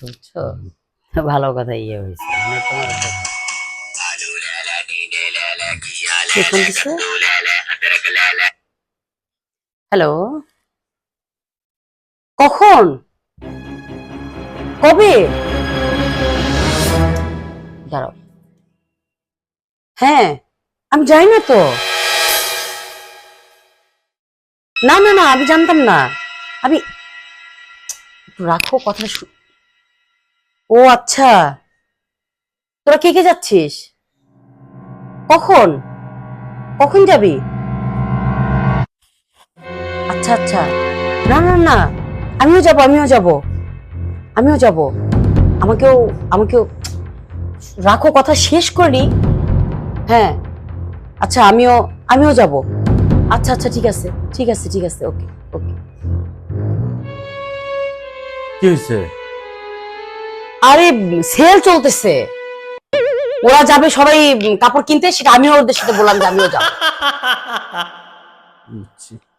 করছ বুঝছ ভালো কথা ইয়ে হয়েছে। মানে তোমার হ্যালো? কখন? কবে? দাঁড়াও। হ্যাঁ আমি যাই না তো। না না না আমি জানতাম না। আমি একটু রাখো কথা শু- ও আচ্ছা। তোরা কে কে যাচ্ছিস? কখন? কখন যাবি? আচ্ছা আচ্ছা। না না না। আমিও যাব আমিও যাব। আমিও যাব। আমাকেও আমাকেও রাখো, কথা শেষ করি। হ্যাঁ। আচ্ছা আমিও আমিও যাব। আচ্ছা আচ্ছা ঠিক আছে। ঠিক আছে ঠিক আছে। ওকে ওকে। কি হয়েছে আরে সেল চলতেছে। ওরা যাবে সবাই কাপড় কিনতে, সেটা আমিও ওদের সাথে বললাম যে আমিও যাব।